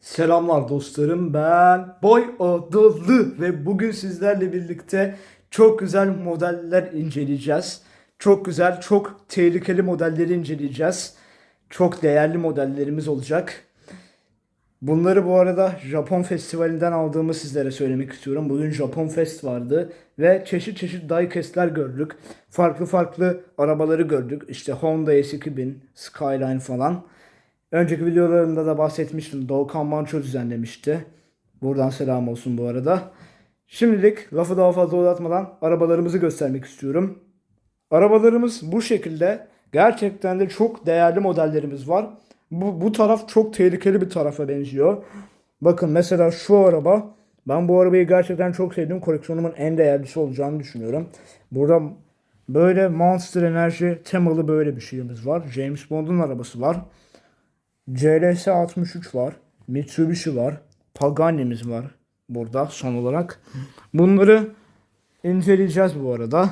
Selamlar dostlarım ben Boy Adalı ve bugün sizlerle birlikte çok güzel modeller inceleyeceğiz. Çok güzel, çok tehlikeli modelleri inceleyeceğiz. Çok değerli modellerimiz olacak. Bunları bu arada Japon festivalinden aldığımı sizlere söylemek istiyorum. Bugün Japon Fest vardı ve çeşit çeşit diecast'ler gördük. Farklı farklı arabaları gördük. İşte Honda S2000, Skyline falan. Önceki videolarımda da bahsetmiştim. Doğukan Manço düzenlemişti. Buradan selam olsun bu arada. Şimdilik lafı daha fazla uzatmadan arabalarımızı göstermek istiyorum. Arabalarımız bu şekilde. Gerçekten de çok değerli modellerimiz var. Bu, bu taraf çok tehlikeli bir tarafa benziyor. Bakın mesela şu araba. Ben bu arabayı gerçekten çok sevdim. Koleksiyonumun en değerlisi olacağını düşünüyorum. Burada böyle Monster Enerji temalı böyle bir şeyimiz var. James Bond'un arabası var. CLS 63 var. Mitsubishi var. Pagani'miz var burada son olarak. Bunları inceleyeceğiz bu arada.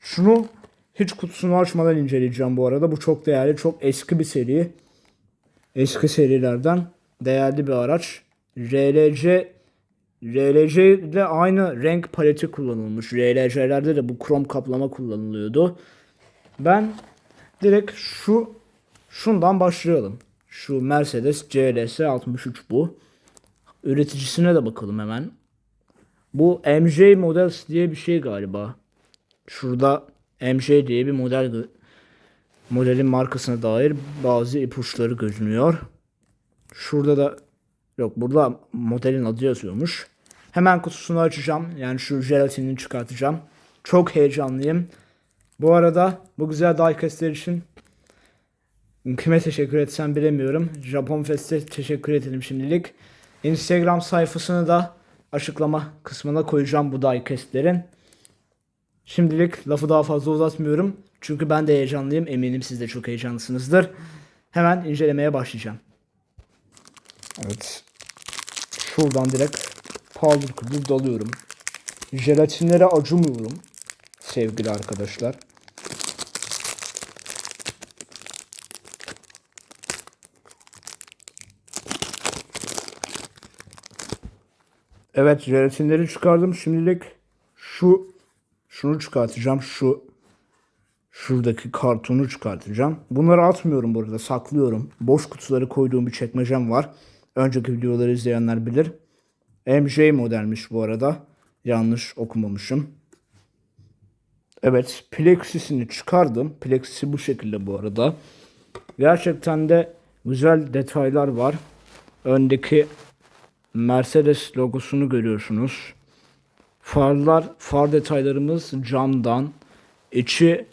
Şunu hiç kutusunu açmadan inceleyeceğim bu arada. Bu çok değerli, çok eski bir seri. Eski serilerden değerli bir araç. RLC RLC ile aynı renk paleti kullanılmış. RLC'lerde de bu krom kaplama kullanılıyordu. Ben direkt şu şundan başlayalım. Şu Mercedes CLS 63 bu. Üreticisine de bakalım hemen. Bu MJ Models diye bir şey galiba. Şurada MJ diye bir model modelin markasına dair bazı ipuçları görünüyor. Şurada da yok burada modelin adı yazıyormuş. Hemen kutusunu açacağım. Yani şu jelatinini çıkartacağım. Çok heyecanlıyım. Bu arada bu güzel diecastler için kime teşekkür etsem bilemiyorum. Japon Fest'e teşekkür edelim şimdilik. Instagram sayfasını da açıklama kısmına koyacağım bu diecastlerin. Şimdilik lafı daha fazla uzatmıyorum. Çünkü ben de heyecanlıyım. Eminim siz de çok heyecanlısınızdır. Hemen incelemeye başlayacağım. Evet. Şuradan direkt paldır küldür dalıyorum. Jelatinlere acımıyorum. Sevgili arkadaşlar. Evet jelatinleri çıkardım. Şimdilik şu şunu çıkartacağım. Şu şuradaki kartonu çıkartacağım. Bunları atmıyorum burada. Saklıyorum. Boş kutuları koyduğum bir çekmecem var. Önceki videoları izleyenler bilir. MJ modelmiş bu arada. Yanlış okumamışım. Evet. Plexis'ini çıkardım. Plexis'i bu şekilde bu arada. Gerçekten de güzel detaylar var. Öndeki Mercedes logosunu görüyorsunuz. Farlar, far detaylarımız camdan. İçi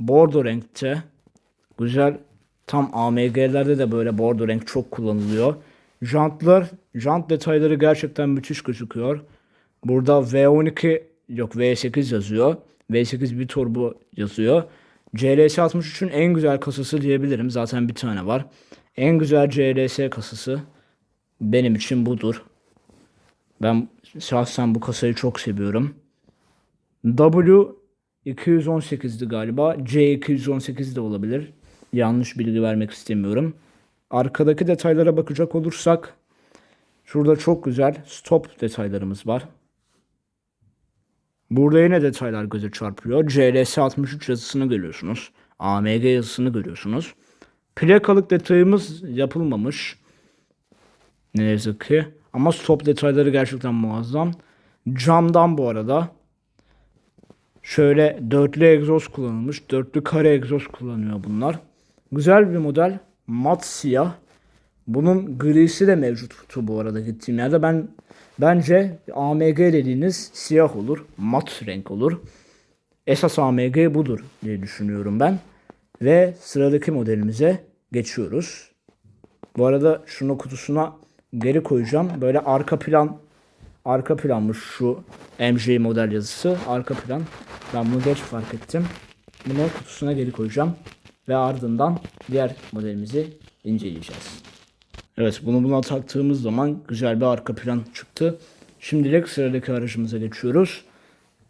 bordo renkte. Güzel. Tam AMG'lerde de böyle bordo renk çok kullanılıyor. Jantlar, jant detayları gerçekten müthiş gözüküyor. Burada V12 yok V8 yazıyor. V8 bir turbo yazıyor. CLS 63'ün en güzel kasası diyebilirim. Zaten bir tane var. En güzel CLS kasası benim için budur. Ben şahsen bu kasayı çok seviyorum. W 218'di galiba. C 218 de olabilir. Yanlış bilgi vermek istemiyorum. Arkadaki detaylara bakacak olursak şurada çok güzel stop detaylarımız var. Burada yine detaylar göze çarpıyor. CLS 63 yazısını görüyorsunuz. AMG yazısını görüyorsunuz. Plakalık detayımız yapılmamış. Ne yazık ki. Ama stop detayları gerçekten muazzam. Camdan bu arada. Şöyle dörtlü egzoz kullanılmış. Dörtlü kare egzoz kullanıyor bunlar. Güzel bir model. Mat siyah. Bunun grisi de mevcuttu bu arada gittiğim yerde. Ben bence AMG dediğiniz siyah olur. Mat renk olur. Esas AMG budur diye düşünüyorum ben. Ve sıradaki modelimize geçiyoruz. Bu arada şunu kutusuna geri koyacağım. Böyle arka plan arka planmış şu MJ model yazısı. Arka plan. Ben bunu geç fark ettim. Bunu kutusuna geri koyacağım. Ve ardından diğer modelimizi inceleyeceğiz. Evet bunu buna taktığımız zaman güzel bir arka plan çıktı. Şimdilik sıradaki aracımıza geçiyoruz.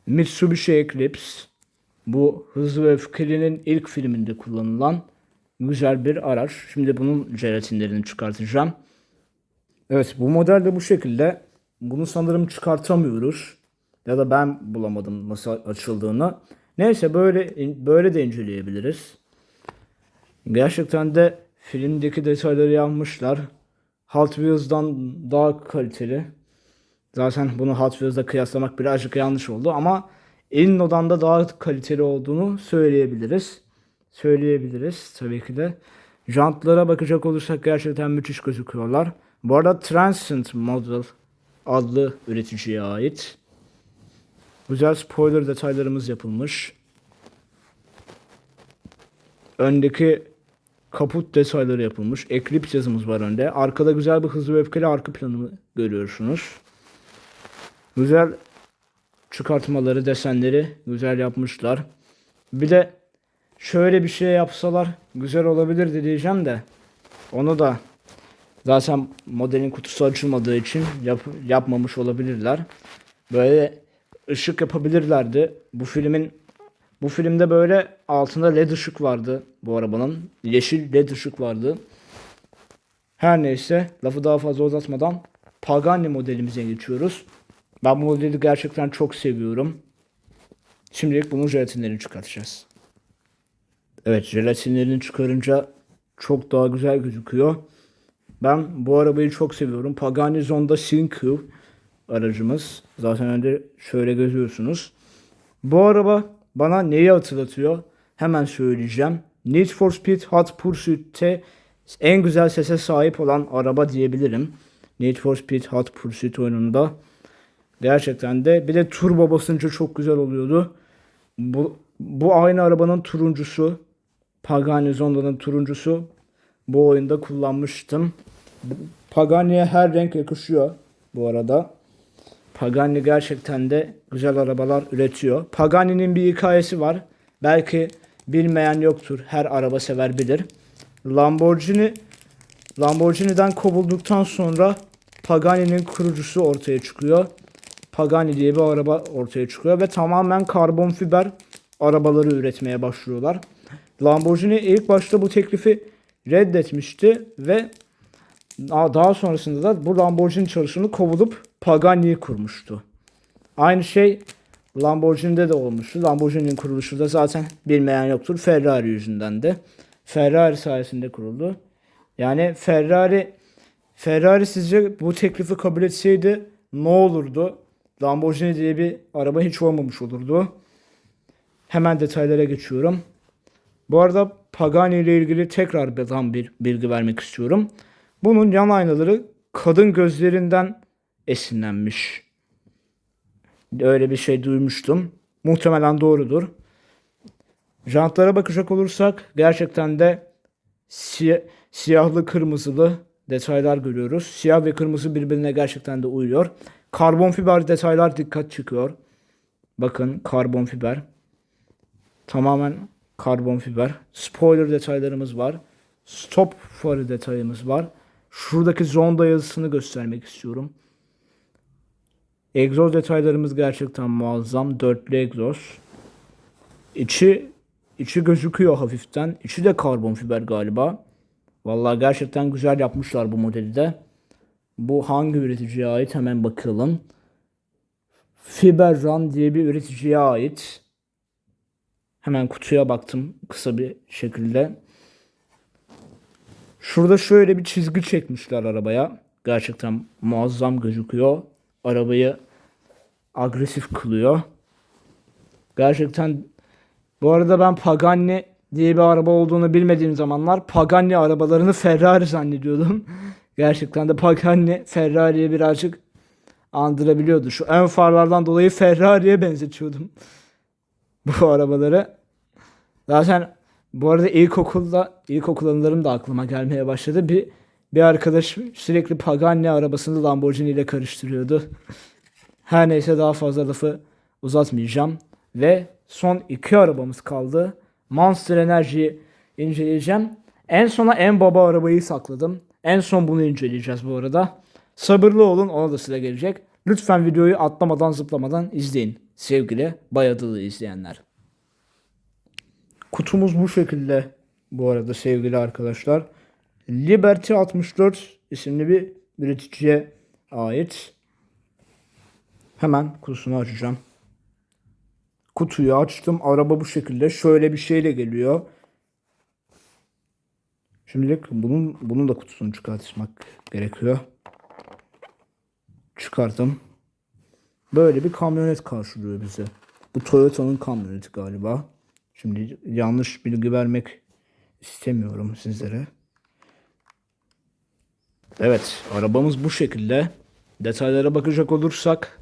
Mitsubishi Eclipse. Bu Hızlı ve Öfkeli'nin ilk filminde kullanılan güzel bir araç. Şimdi bunun jelatinlerini çıkartacağım. Evet bu model de bu şekilde. Bunu sanırım çıkartamıyoruz. Ya da ben bulamadım nasıl açıldığını. Neyse böyle böyle de inceleyebiliriz. Gerçekten de filmdeki detayları yapmışlar. Hot Wheels'dan daha kaliteli. Zaten bunu Hot Wheels'la kıyaslamak birazcık yanlış oldu ama Inno'dan da daha kaliteli olduğunu söyleyebiliriz. Söyleyebiliriz tabii ki de. Jantlara bakacak olursak gerçekten müthiş gözüküyorlar. Bu arada Transcend Model adlı üreticiye ait. Güzel spoiler detaylarımız yapılmış. Öndeki kaput detayları yapılmış. Eclipse yazımız var önde. Arkada güzel bir hızlı ve öfkeli arka planı görüyorsunuz. Güzel çıkartmaları, desenleri güzel yapmışlar. Bir de şöyle bir şey yapsalar güzel olabilir de diyeceğim de onu da zaten modelin kutusu açılmadığı için yap, yapmamış olabilirler. Böyle ışık yapabilirlerdi. Bu filmin bu filmde böyle altında led ışık vardı bu arabanın. Yeşil led ışık vardı. Her neyse lafı daha fazla uzatmadan Pagani modelimize geçiyoruz. Ben bu modeli gerçekten çok seviyorum. Şimdilik bunun jelatinlerini çıkartacağız. Evet jelatinlerini çıkarınca çok daha güzel gözüküyor. Ben bu arabayı çok seviyorum. Pagani Zonda Syncu aracımız. Zaten önde şöyle görüyorsunuz. Bu araba bana neyi hatırlatıyor? Hemen söyleyeceğim. Need for Speed Hot Pursuit'te en güzel sese sahip olan araba diyebilirim. Need for Speed Hot Pursuit oyununda. Gerçekten de bir de turbo basınca çok güzel oluyordu. Bu, bu aynı arabanın turuncusu. Pagani Zonda'nın turuncusu. Bu oyunda kullanmıştım. Pagani'ye her renk yakışıyor bu arada. Pagani gerçekten de güzel arabalar üretiyor. Pagani'nin bir hikayesi var. Belki bilmeyen yoktur. Her araba sever bilir. Lamborghini Lamborghini'den kovulduktan sonra Pagani'nin kurucusu ortaya çıkıyor. Pagani diye bir araba ortaya çıkıyor ve tamamen karbon fiber arabaları üretmeye başlıyorlar. Lamborghini ilk başta bu teklifi reddetmişti ve daha sonrasında da bu Lamborghini çalışanı kovulup Pagani'yi kurmuştu. Aynı şey Lamborghini'de de olmuştu. Lamborghini'nin kuruluşu da zaten bilmeyen yoktur. Ferrari yüzünden de. Ferrari sayesinde kuruldu. Yani Ferrari Ferrari sizce bu teklifi kabul etseydi ne olurdu? Lamborghini diye bir araba hiç olmamış olurdu. Hemen detaylara geçiyorum. Bu arada Pagani ile ilgili tekrar bir bilgi vermek istiyorum. Bunun yan aynaları kadın gözlerinden esinlenmiş. Öyle bir şey duymuştum. Muhtemelen doğrudur. Jantlara bakacak olursak gerçekten de siyah, siyahlı kırmızılı detaylar görüyoruz. Siyah ve kırmızı birbirine gerçekten de uyuyor. Karbon fiber detaylar dikkat çıkıyor. Bakın karbon fiber. Tamamen karbon fiber. Spoiler detaylarımız var. Stop farı detayımız var. Şuradaki zonda yazısını göstermek istiyorum. Egzoz detaylarımız gerçekten muazzam. Dörtlü egzoz. İçi içi gözüküyor hafiften. İçi de karbon fiber galiba. Vallahi gerçekten güzel yapmışlar bu modeli de. Bu hangi üreticiye ait hemen bakalım. Fiberran diye bir üreticiye ait. Hemen kutuya baktım kısa bir şekilde. Şurada şöyle bir çizgi çekmişler arabaya. Gerçekten muazzam gözüküyor. Arabayı agresif kılıyor. Gerçekten bu arada ben Pagani diye bir araba olduğunu bilmediğim zamanlar Pagani arabalarını Ferrari zannediyordum. Gerçekten de Pagani Ferrari'ye birazcık andırabiliyordu. Şu ön farlardan dolayı Ferrari'ye benzetiyordum bu arabaları. Zaten bu arada ilkokulda ilkokul anılarım da aklıma gelmeye başladı. Bir bir arkadaş sürekli Pagani arabasını Lamborghini ile karıştırıyordu. Her neyse daha fazla lafı uzatmayacağım. Ve son iki arabamız kaldı. Monster Energy'yi inceleyeceğim. En sona en baba arabayı sakladım. En son bunu inceleyeceğiz bu arada. Sabırlı olun ona da sıra gelecek. Lütfen videoyu atlamadan zıplamadan izleyin. Sevgili Bayadılı izleyenler. Kutumuz bu şekilde bu arada sevgili arkadaşlar. Liberty 64 isimli bir üreticiye ait. Hemen kutusunu açacağım. Kutuyu açtım. Araba bu şekilde. Şöyle bir şeyle geliyor. Şimdilik bunun bunun da kutusunu çıkartmak gerekiyor. Çıkarttım. Böyle bir kamyonet karşılıyor bize. Bu Toyota'nın kamyoneti galiba. Şimdi yanlış bilgi vermek istemiyorum sizlere. Evet, arabamız bu şekilde. Detaylara bakacak olursak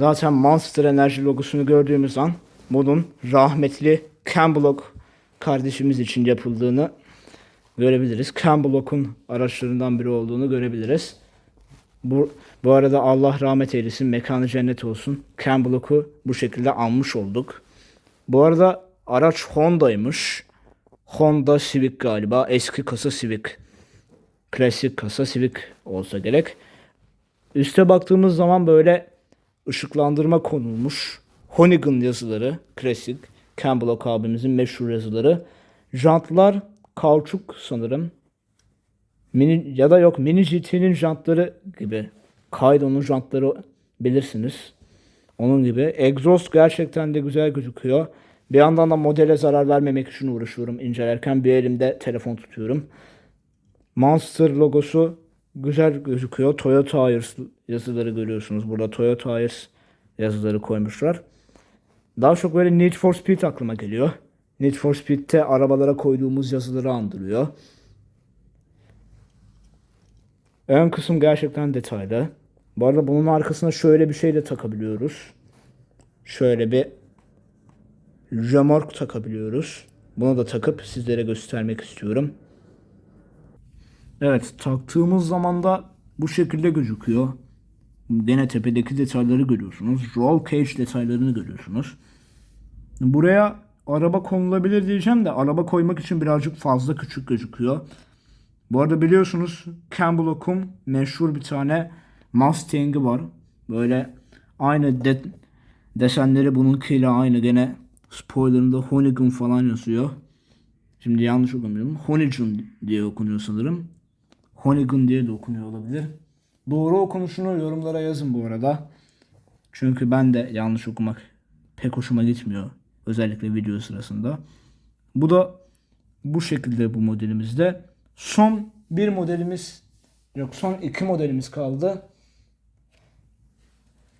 zaten Monster Enerji logosunu gördüğümüz an bunun rahmetli Ken kardeşimiz için yapıldığını görebiliriz. Ken araçlarından biri olduğunu görebiliriz. Bu, bu arada Allah rahmet eylesin, mekanı cennet olsun. Ken bu şekilde almış olduk. Bu arada araç Honda'ymış. Honda Civic galiba. Eski kasa Civic. Klasik kasa Civic olsa gerek. Üste baktığımız zaman böyle ışıklandırma konulmuş. Honigan yazıları. Klasik. Ken Block abimizin meşhur yazıları. Jantlar kauçuk sanırım. Mini ya da yok Mini GT'nin jantları gibi. Kaido'nun jantları bilirsiniz. Onun gibi. Egzoz gerçekten de güzel gözüküyor. Bir yandan da modele zarar vermemek için uğraşıyorum incelerken. Bir elimde telefon tutuyorum. Monster logosu güzel gözüküyor. Toyota Ayers yazıları görüyorsunuz. Burada Toyota Ayers yazıları koymuşlar. Daha çok böyle Need for Speed aklıma geliyor. Need for Speed'te arabalara koyduğumuz yazıları andırıyor. Ön kısım gerçekten detaylı. Bu arada bunun arkasına şöyle bir şey de takabiliyoruz. Şöyle bir remork takabiliyoruz. Bunu da takıp sizlere göstermek istiyorum. Evet taktığımız zaman da bu şekilde gözüküyor. Gene tepedeki detayları görüyorsunuz. Roll cage detaylarını görüyorsunuz. Buraya araba konulabilir diyeceğim de araba koymak için birazcık fazla küçük gözüküyor. Bu arada biliyorsunuz Ken Block'un meşhur bir tane Mustang'i var. Böyle aynı de desenleri bununkiyle aynı. Gene spoilerında Honigan falan yazıyor. Şimdi yanlış okumuyorum. Honigan diye okunuyor sanırım. Honigan diye de okunuyor olabilir. Doğru okunuşunu yorumlara yazın bu arada. Çünkü ben de yanlış okumak pek hoşuma gitmiyor. Özellikle video sırasında. Bu da bu şekilde bu modelimizde. Son bir modelimiz yok son iki modelimiz kaldı.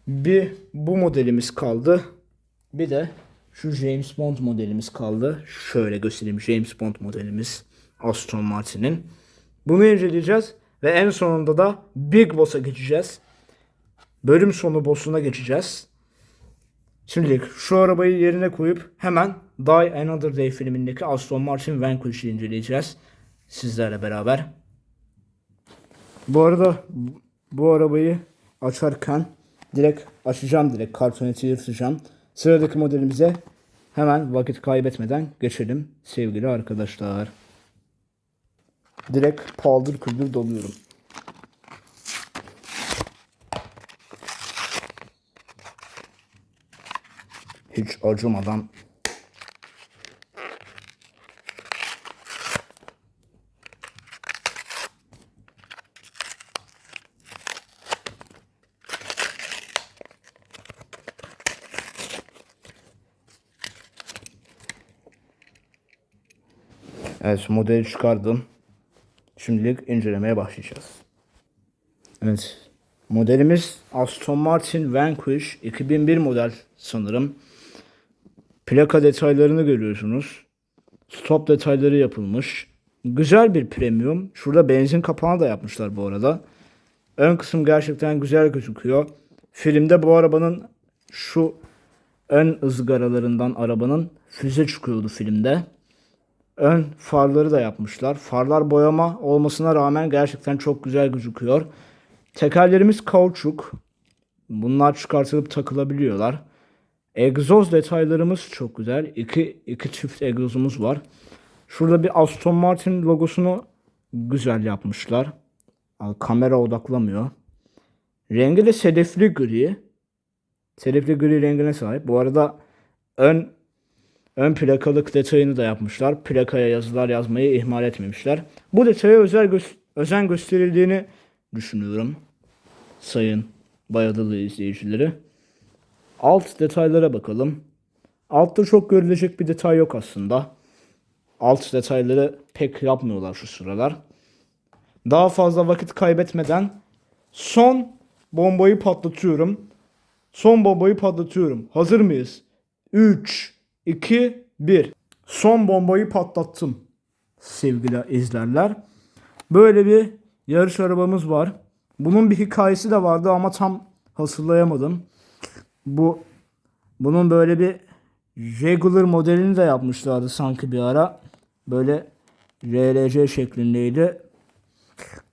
Bir bu modelimiz kaldı. Bir de şu James Bond modelimiz kaldı. Şöyle göstereyim James Bond modelimiz Aston Martin'in. Bunu inceleyeceğiz ve en sonunda da Big Boss'a geçeceğiz. Bölüm sonu boss'una geçeceğiz. Şimdilik şu arabayı yerine koyup hemen Die Another Day filmindeki Aston Martin Vanquish'i inceleyeceğiz. Sizlerle beraber. Bu arada bu arabayı açarken direkt açacağım direkt kartoneti yırtacağım. Sıradaki modelimize hemen vakit kaybetmeden geçelim sevgili arkadaşlar. Direkt paldır küldür doluyorum. Hiç acımadan Evet modeli çıkardım. Şimdilik incelemeye başlayacağız. Evet. Modelimiz Aston Martin Vanquish 2001 model sanırım. Plaka detaylarını görüyorsunuz. Stop detayları yapılmış. Güzel bir premium. Şurada benzin kapağını da yapmışlar bu arada. Ön kısım gerçekten güzel gözüküyor. Filmde bu arabanın şu ön ızgaralarından arabanın füze çıkıyordu filmde. Ön farları da yapmışlar. Farlar boyama olmasına rağmen gerçekten çok güzel gözüküyor. Tekerlerimiz kauçuk. Bunlar çıkartılıp takılabiliyorlar. Egzoz detaylarımız çok güzel. İki, iki çift egzozumuz var. Şurada bir Aston Martin logosunu güzel yapmışlar. Kamera odaklamıyor. Rengi de sedefli gri. Sedefli gri rengine sahip. Bu arada ön ön plakalık detayını da yapmışlar. Plakaya yazılar yazmayı ihmal etmemişler. Bu detaya özel gö- özen gösterildiğini düşünüyorum. Sayın Bayadalı izleyicileri. Alt detaylara bakalım. Altta çok görülecek bir detay yok aslında. Alt detayları pek yapmıyorlar şu sıralar. Daha fazla vakit kaybetmeden son bombayı patlatıyorum. Son bombayı patlatıyorum. Hazır mıyız? 3, 2, 1. Son bombayı patlattım sevgili izlerler. Böyle bir yarış arabamız var. Bunun bir hikayesi de vardı ama tam hatırlayamadım. Bu bunun böyle bir regular modelini de yapmışlardı sanki bir ara. Böyle RLC şeklindeydi.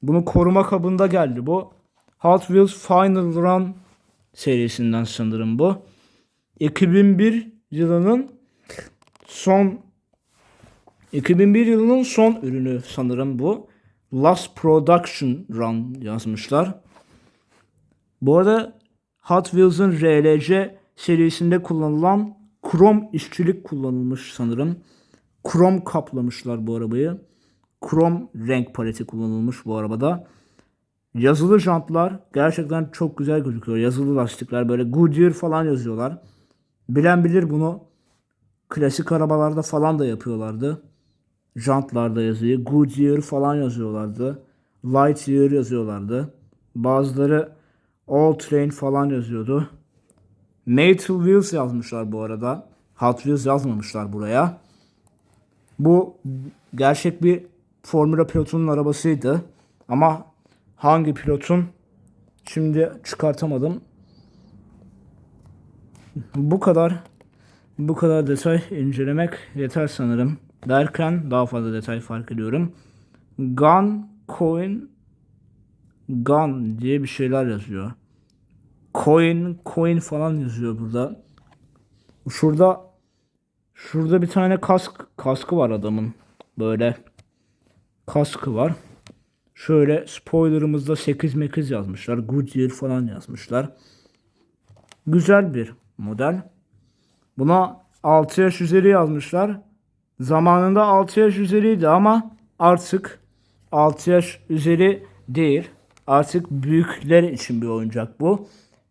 Bunu koruma kabında geldi bu. Hot Wheels Final Run serisinden sanırım bu. 2001 yılının son 2001 yılının son ürünü sanırım bu. Last Production Run yazmışlar. Bu arada Hot Wheels'ın RLC serisinde kullanılan krom işçilik kullanılmış sanırım. Krom kaplamışlar bu arabayı. Krom renk paleti kullanılmış bu arabada. Yazılı jantlar gerçekten çok güzel gözüküyor. Yazılı lastikler böyle Goodyear falan yazıyorlar. Bilen bilir bunu. Klasik arabalarda falan da yapıyorlardı. Jantlarda yazıyı. Goodyear falan yazıyorlardı. Lightyear yazıyorlardı. Bazıları All Train falan yazıyordu. Metal Wheels yazmışlar bu arada. Hot Wheels yazmamışlar buraya. Bu gerçek bir Formula pilotunun arabasıydı. Ama hangi pilotun şimdi çıkartamadım. Bu kadar bu kadar detay incelemek yeter sanırım. Derken daha fazla detay fark ediyorum. Gun coin gun diye bir şeyler yazıyor. Coin coin falan yazıyor burada. Şurada şurada bir tane kask kaskı var adamın. Böyle kaskı var. Şöyle spoilerımızda 8 mekiz yazmışlar. Goodyear falan yazmışlar. Güzel bir model. Buna 6 yaş üzeri yazmışlar. Zamanında 6 yaş üzeriydi ama artık 6 yaş üzeri değil. Artık büyükler için bir oyuncak bu.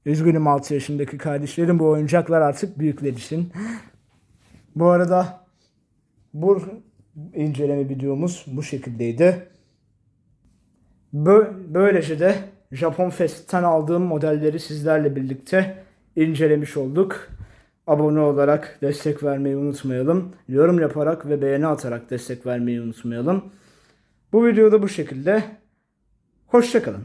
Üzgünüm 6 yaşındaki kardeşlerim bu oyuncaklar artık büyükler için. Bu arada bu inceleme videomuz bu şekildeydi. Bö- Böylece de Japon Fest'ten aldığım modelleri sizlerle birlikte incelemiş olduk. Abone olarak destek vermeyi unutmayalım. Yorum yaparak ve beğeni atarak destek vermeyi unutmayalım. Bu videoda bu şekilde. Hoşçakalın.